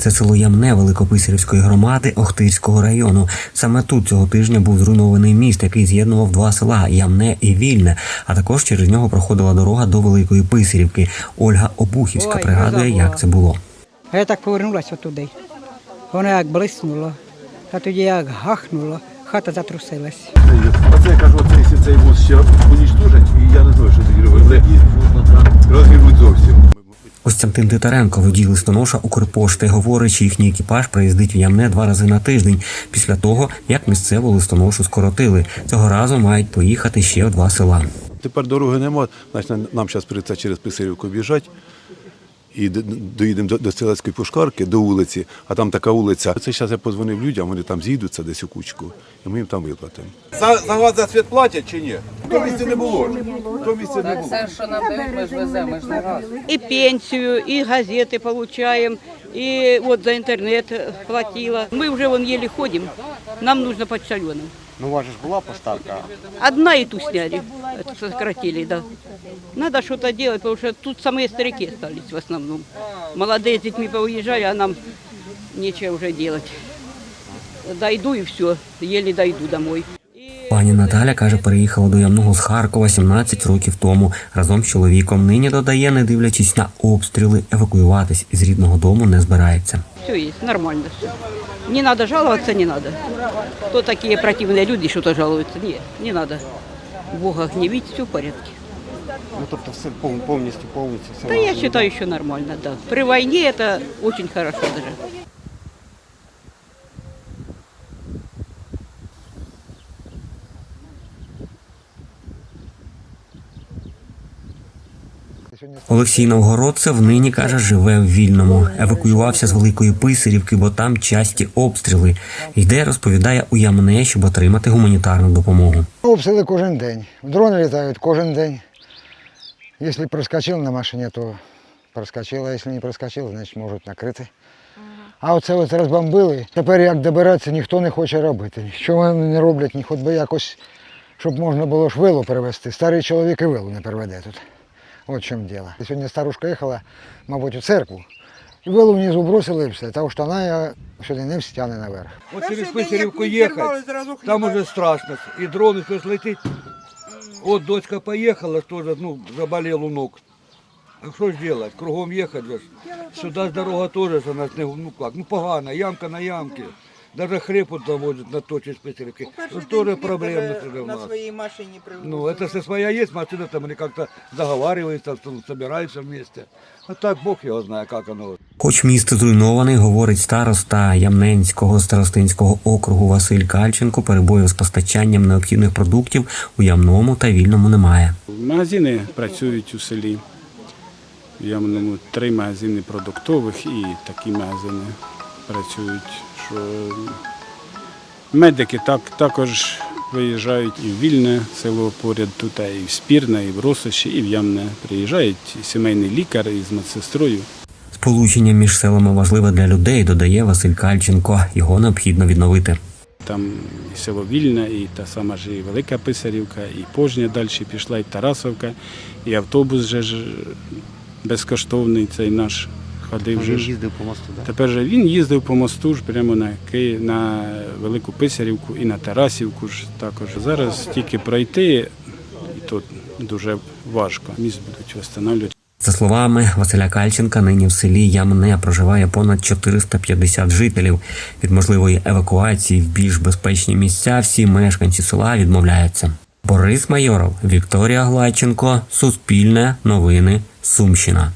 Це село Ямне Великописарівської громади Охтирського району. Саме тут цього тижня був зруйнований міст, який з'єднував два села Ямне і Вільне. А також через нього проходила дорога до Великої Писарівки. Ольга Обухівська Ой, пригадує, як це було. А я так повернулася туди. Воно як блиснуло, а тоді як гахнуло, хата затрусилась. Оце я кажу, оце, якщо цей вуз ще унічтожать, і я не знаю, що тоді робити. Розгрібуть зовсім. Костянтин Титаренко, водій листоноша Укрпошти, говорить, що їхній екіпаж приїздить в Ямне два рази на тиждень після того, як місцеву листоношу скоротили. Цього разу мають поїхати ще в два села. Тепер дороги нема, значить нам зараз прийдеться через Писарівку біжати. І доїдемо до, до Стрілецької пушкарки, до вулиці, а там така вулиця. Це зараз я подзвонив людям, вони там з'їдуться десь у кучку, і ми їм там виплатимо. За, за газ за світ платять чи ні? То місця не було. То місця не було. Все, що нам дають, ми ж веземо, ми ж не раз. І пенсію, і газети получаем, і от за інтернет платила. Ми вже вон еле ходимо, нам нужно почтальоном. Ну, у вас же ж була поставка. Одна и ту сняли, это сократили, да. Надо что-то делать, потому что тут самые старики остались в основном. Молодые с детьми поуезжали, а нам нечего уже делать. Дойду и все, еле дойду домой. Пані Наталя каже, переїхала до Ямного з Харкова 17 років тому разом з чоловіком. Нині додає, не дивлячись на обстріли, евакуюватись із рідного дому не збирається. Все есть, нормально все. Не надо жаловаться, не надо. Кто такие противные люди, что-то жалуются? Нет, не надо. Бога гневить, все в порядке. Ну, тобто все пов- повністю, все. Да я считаю еще нормально, да. При войне это очень хорошо даже. Олексій Новгородцев нині каже, живе в Вільному. Евакуювався з Великої Писарівки, бо там часті обстріли. Йде, розповідає у Ямне, щоб отримати гуманітарну допомогу. Обстріли кожен день. Дрони літають кожен день. Якщо проскочив на машині, то проскочив, а якщо не проскочив, значить можуть накрити. А оце ось розбомбили. Тепер як добиратися, ніхто не хоче робити. Що вони не роблять, ні хоч би якось, щоб можна було ж вилу перевезти. Старий чоловік і вилу не переведе тут. От в чому діло. Сьогодні старушка їхала, мабуть, у церкву. І вилу внизу бросили і все. Та уж вона сюди не встяне наверх. От через Писарівку їхати, там уже страшно. І дрони щось летить. От дочка поїхала, теж ну, заболел внук. А що ж робити? Кругом їхати Сюди ж дорога теж у нас не ну як, ну погана, ямка на ямці. Даже хрипу доводять на то через Писарівки. Ну, теж проблемно сюди на нас. своей машине привозят. Ну, это если своя есть машина, там они как-то договариваются, там, собираются вместе. А так Бог его знает, как оно. Хоч місто зруйнований, говорить староста Ямненського старостинського округу Василь Кальченко, перебоїв з постачанням необхідних продуктів у Ямному та Вільному немає. Магазини працюють у селі. В Ямному три магазини продуктових і такі магазини працюють. Що медики так, також виїжджають і в Вільне село поряд тут, і в Спірне, і в Росоші, і в Ямне. Приїжджають і сімейний лікар із медсестрою. Сполучення між селами важливе для людей, додає Василь Кальченко. Його необхідно відновити. Там і село Вільне, і та сама ж і Велика Писарівка, і Пожня далі пішла, і Тарасовка, і автобус же ж безкоштовний цей наш ходив. Він Вже їздив по мосту, так? Тепер же він їздив по мосту ж прямо на Ки... на Велику Писарівку і на Тарасівку ж також. Зараз тільки пройти, і то дуже важко. Міст будуть встановлювати. За словами Василя Кальченка, нині в селі Ямне проживає понад 450 жителів. Від можливої евакуації в більш безпечні місця всі мешканці села відмовляються. Борис Майоров, Вікторія Гладченко, Суспільне, Новини, Сумщина.